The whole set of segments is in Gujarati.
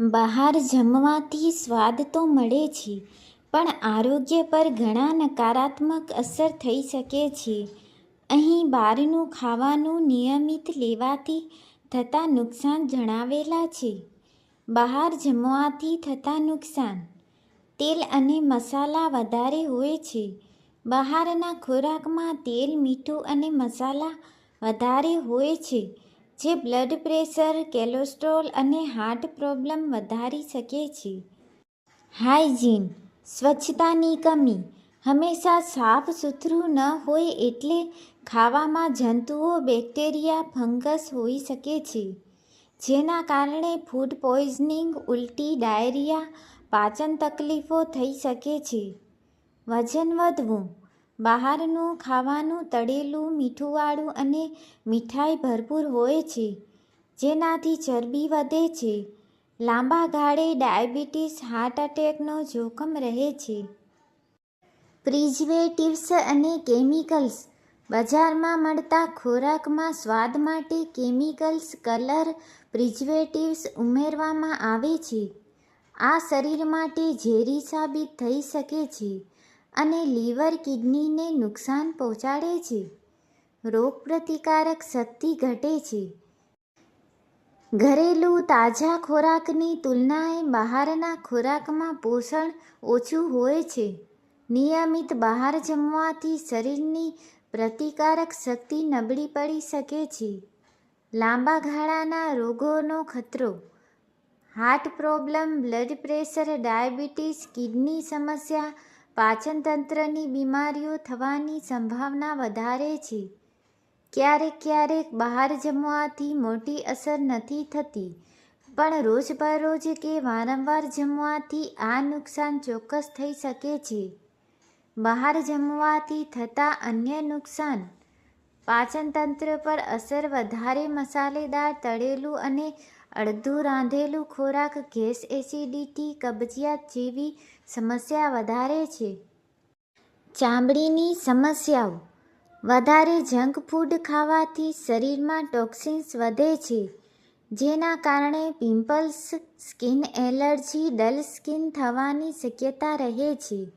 બહાર જમવાથી સ્વાદ તો મળે છે, પણ આરોગ્ય પર ઘણા નકારાત્મક અસર થઈ શકે છે. અહીં બહારનું ખાવાનું નિયમિત લેવાથી થતા નુકસાન જણાવેલા છે. બહાર જમવાથી થતા નુકસાન. તેલ અને મસાલા વધારે હોય છે. બહારના ખોરાકમાં તેલ, મીઠું અને મસાલા વધારે હોય છે. જે બ્લડ પ્રેશર કોલેસ્ટ્રોલ અને હાર્ટ પ્રોબ્લેમ વધારી શકે છે. હાઇજીન સ્વચ્છતાની કમી હંમેશા સાફ સુથરું ન હોય એટલે ખાવામાં જંતુઓ બેક્ટેરિયા ફંગસ હોઈ શકે છે, જેના કારણે ફૂડ પોઈઝનિંગ ઉલટી ડાયરિયા પાચન તકલીફો થઈ શકે છે. વજન વધવું બહારનું ખાવાનું તળેલું મીઠુંવાળું અને મીઠાઈ ભરપૂર હોય છે, જેનાથી ચરબી વધે છે. લાંબા ગાળે ડાયાબિટીસ હાર્ટ એટેકનો જોખમ રહે છે. પ્રિઝવેટિવ્સ અને કેમિકલ્સ. બજારમાં મળતા ખોરાકમાં સ્વાદ માટે કેમિકલ્સ, કલર પ્રિઝવેટિવ્સ ઉમેરવામાં આવે છે. આ શરીર માટે ઝેરી સાબિત થઈ શકે છે. અને લીવર કિડનીને નુકસાન પહોંચાડે છે. રોગપ્રતિકારક શક્તિ ઘટે છે. ઘરેલું તાજા ખોરાકની તુલનાએ બહારના ખોરાકમાં પોષણ ઓછું હોય છે. નિયમિત બહાર જમવાથી શરીરની પ્રતિકારક શક્તિ નબળી પડી શકે છે. લાંબા ગાળાના રોગોનો ખતરો. Heart problem, blood pressure, diabetes, kidney સમસ્યા પાચનતંત્રની બીમારીઓ થવાની સંભાવના વધારે છે. ક્યારેક ક્યારેક બહાર જમવાથી મોટી અસર નથી થતી, પણ રોજબરોજ કે વારંવાર જમવાથી આ નુકસાન ચોક્કસ થઈ શકે છે. બહાર જમવાથી થતા અન્ય નુકસાન. પાચનતંત્ર પર અસર વધારે મસાલેદાર, તળેલું અને અડધું રાંધેલું ખોરાક, ગેસ એસિડિટી, કબજિયાત જેવી સમસ્યા વધારે છે. ચામડીની સમસ્યાઓ. વધારે જંક ફૂડ ખાવાથી શરીરમાં ટોક્સિન્સ વધે છે, જેના કારણે pimples, skin allergy, dull skin થવાની શક્યતા રહે છે.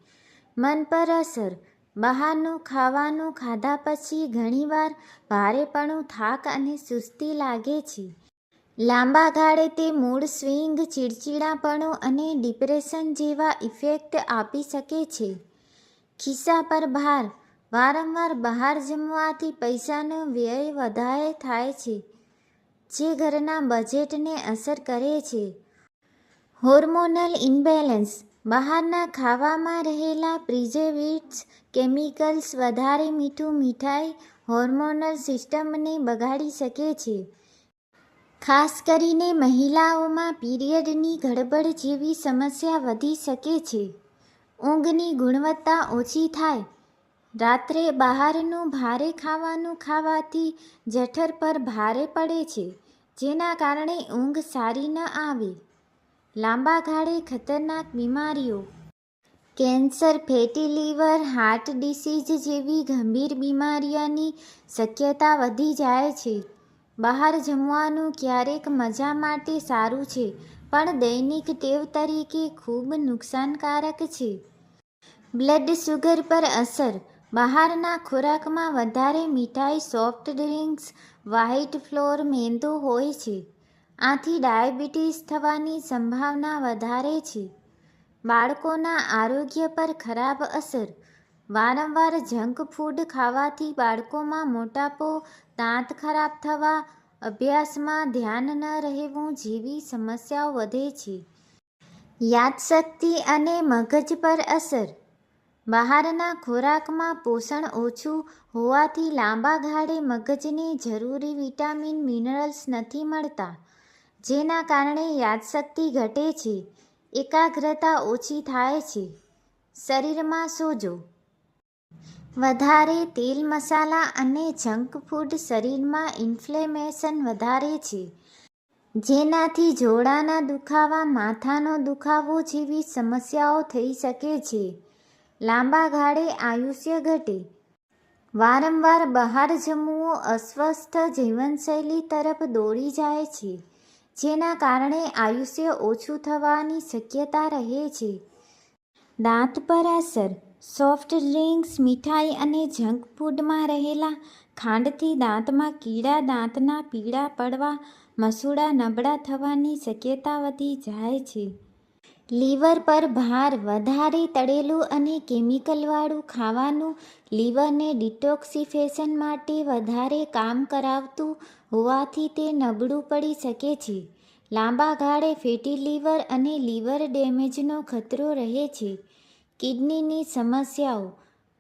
મન પર અસર. બહારનું ખાવાનું ખાધા પછી ઘણીવાર ભારેપણું થાક અને સુસ્તી લાગે છે. લાંબા ગાળે તે મૂળ સ્વિંગ, ચીડચીડાપણું અને ડિપ્રેશન જેવા ઇફેક્ટ આપી શકે છે. ખિસ્સા પર ભાર. વારંવાર બહાર જમવાથી પૈસાનો વ્યય વધારે થાય છે, જે ઘરના બજેટને અસર કરે છે. Hormonal imbalance. બહારના ખાવામાં રહેલા પ્રિઝર્વેટિવ્સ, કેમિકલ્સ વધારે મીઠું મીઠાઈ, હોર્મોનલ સિસ્ટમને બગાડી શકે છે. ખાસ કરીને મહિલાઓમાં પીરિયડની ગડબડ જેવી સમસ્યા વધી શકે છે. ઊંઘની ગુણવત્તા ઓછી થાય. રાત્રે બહારનું ભારે ખાવાનું ખાવાથી જઠર પર ભારે પડે છે, જેના કારણે ઊંઘ સારી ન આવે. લાંબા ગાળે ખતરનાક બીમારીઓ. Cancer, fatty liver, heart disease જેવી ગંભીર બીમારીઓની શક્યતા વધી જાય છે. બહાર જમવાનું ક્યારેક મજા માટે સારું છે, પણ દૈનિક ટેવ તરીકે ખૂબ નુકસાનકારક છે. બ્લડ શુગર પર અસર, બહારના ખોરાકમાં વધારે મીઠાઈ, સોફ્ટ ડ્રિંક્સ, વ્હાઇટ ફ્લોર મેંદો હોય છે. આથી ડાયાબિટીસ થવાની સંભાવના વધારે છે. બાળકોના આરોગ્ય પર ખરાબ અસર વારંવાર જંક ફૂડ ખાવાથી બાળકોમાં મોટાપો, દાંત ખરાબ થવા, અભ્યાસમાં ધ્યાન ન રહેવું જેવી સમસ્યાઓ વધે છે. યાદશક્તિ અને મગજ પર અસર. બહારના ખોરાકમાં પોષણ ઓછું હોવાથી લાંબા ગાળે મગજને જરૂરી વિટામિન, મિનરલ્સ નથી મળતા, જેના કારણે યાદશક્તિ ઘટે છે, એકાગ્રતા ઓછી થાય છે. શરીરમાં સોજો. વધારે તેલ મસાલા અને જંક ફૂડ શરીરમાં ઇન્ફ્લેમેશન વધારે છે. જેનાથી જોડાના દુખાવા, માથાનો દુખાવો જેવી સમસ્યાઓ થઈ શકે છે. લાંબા ગાળે આયુષ્ય ઘટે. વારંવાર બહાર જમવું અસ્વસ્થ જીવનશૈલી તરફ દોરી જાય છે, જેના કારણે આયુષ્ય ઓછું થવાની શક્યતા રહે છે. દાંત પર અસર. સોફ્ટ ડ્રિંક્સ, મીઠાઈ અને જંક ફૂડમાં રહેલા ખાંડથી દાંતમાં કીડા, દાંતના પીળા પડવા, મસૂડા નબળા થવાની શક્યતા વધી જાય છે. લીવર પર ભાર વધારે તળેલું અને કેમિકલવાળું ખાવાનું લીવરને ડિટોક્સિફેશન માટે વધારે કામ કરાવતું હોવાથી તે નબળું પડી શકે છે. લાંબા ગાળે ફેટી લીવર અને લીવર ડેમેજનો ખતરો રહે છે. કિડનીની સમસ્યાઓ.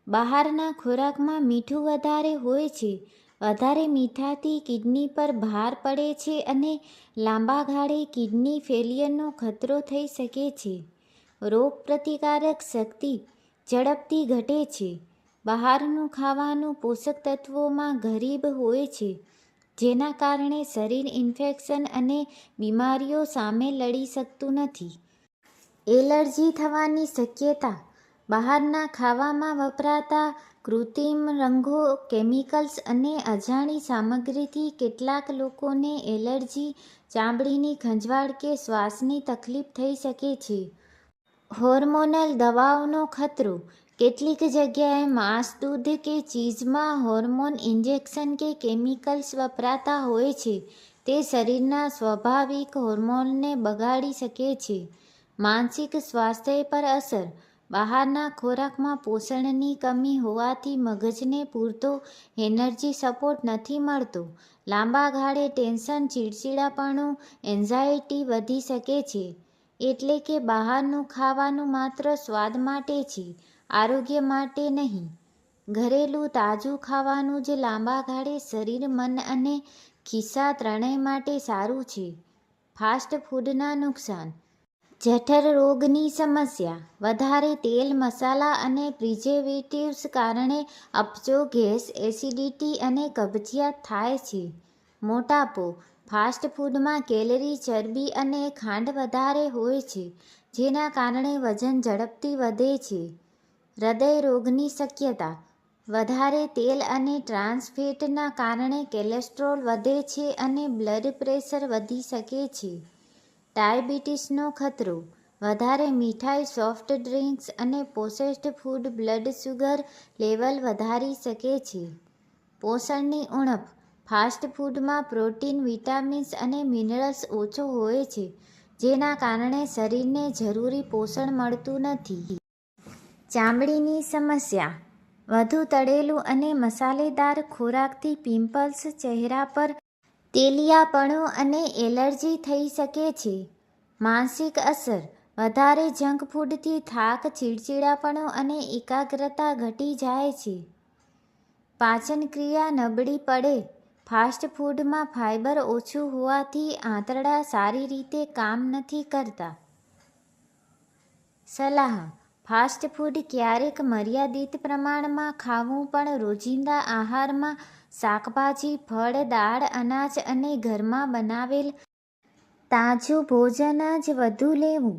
બહારના ખોરાકમાં મીઠું વધારે હોય છે. વધારે મીઠાથી કિડની પર ભાર પડે છે અને લાંબા ગાળે કિડની ફેલિયરનો ખતરો થઈ શકે છે. રોગપ્રતિકારક શક્તિ ઝડપથી ઘટે છે. બહારનું ખાવાનું પોષક તત્વોમાં ગરીબ હોય છે, જેના કારણે શરીર ઇન્ફેક્શન અને બીમારીઓ સામે લડી શકતું નથી. એલર્જી થવાની શક્યતા બહારના ખાવામાં વપરાતા કૃત્રિમ રંગો, કેમિકલ્સ અને અજાણી સામગ્રીથી કેટલાક લોકોને એલર્જી, ચામડીની ખંજવાળ કે શ્વાસની તકલીફ થઈ શકે છે. હોર્મોનલ દવાઓનો ખતરો. કેટલીક જગ્યાએ માંસ, દૂધ કે ચીઝમાં હોર્મોન ઇન્જેક્શન કે કેમિકલ્સ વપરાતા હોય છે. તે શરીરના સ્વાભાવિક હોર્મોનને બગાડી શકે છે. માનસિક સ્વાસ્થ્ય પર અસર. બહારના ખોરાકમાં પોષણની કમી હોવાથી મગજને પૂરતો એનર્જી સપોર્ટ નથી મળતો. લાંબા ગાળે ટેન્શન, ચીડચીડાપણું, એન્ઝાયટી વધી શકે છે. એટલે કે બહારનું ખાવાનું માત્ર સ્વાદ માટે છે, આરોગ્ય માટે નહીં. ઘરેલું તાજું ખાવાનું જ લાંબા ગાળે શરીર, મન અને ખિસ્સા ત્રણેય માટે સારું છે. ફાસ્ટ ફૂડના નુકસાન. જઠર રોગની સમસ્યા. વધારે તેલ, મસાલા અને પ્રિઝર્વેટિવ્સ કારણે અપચો ગેસ, એસિડિટી અને કબજિયાત થાય છે. મોટાપો. ફાસ્ટ ફૂડમાં કેલરી, ચરબી અને ખાંડ વધારે હોય છે, જેના કારણે વજન ઝડપથી વધે છે. હૃદય રોગની શક્યતા. વધારે તેલ અને ટ્રાન્સફેટના કારણે કોલેસ્ટ્રોલ વધે છે અને બ્લડ પ્રેશર વધી શકે છે. ડાયાબિટીસનો ખતરો, વધારે મીઠાઈ, સોફ્ટ ડ્રિંક્સ અને processed food blood sugar level વધારી શકે છે. પોષણની ઉણપ, ફાસ્ટ ફૂડમાં પ્રોટીન, વિટામિન્સ અને મિનરલ્સ ઓછો હોય છે, જેના કારણે શરીરને જરૂરી પોષણ મળતું નથી. ચામડીની સમસ્યા, વધુ તળેલું અને મસાલેદાર ખોરાકથી પિમ્પલ્સ ચહેરા પર તેલિયાપણું અને એલર્જી થઈ શકે છે. માનસિક અસર. વધારે જંક ફૂડથી થાક, ચીડચીડાપણું અને એકાગ્રતા ઘટી જાય છે. પાચન ક્રિયા નબળી પડે. ફાસ્ટ ફૂડમાં ફાઇબર ઓછું હોવાથી આંતરડા સારી રીતે કામ નથી કરતા. સલાહ. ફાસ્ટ ફૂડ ક્યારેક મર્યાદિત પ્રમાણમાં ખાવું પણ રોજિંદા આહારમાં શાકભાજી, ફળ, દાળ, અનાજ અને ઘરમાં બનાવેલ તાજું ભોજન જ વધુ લેવું.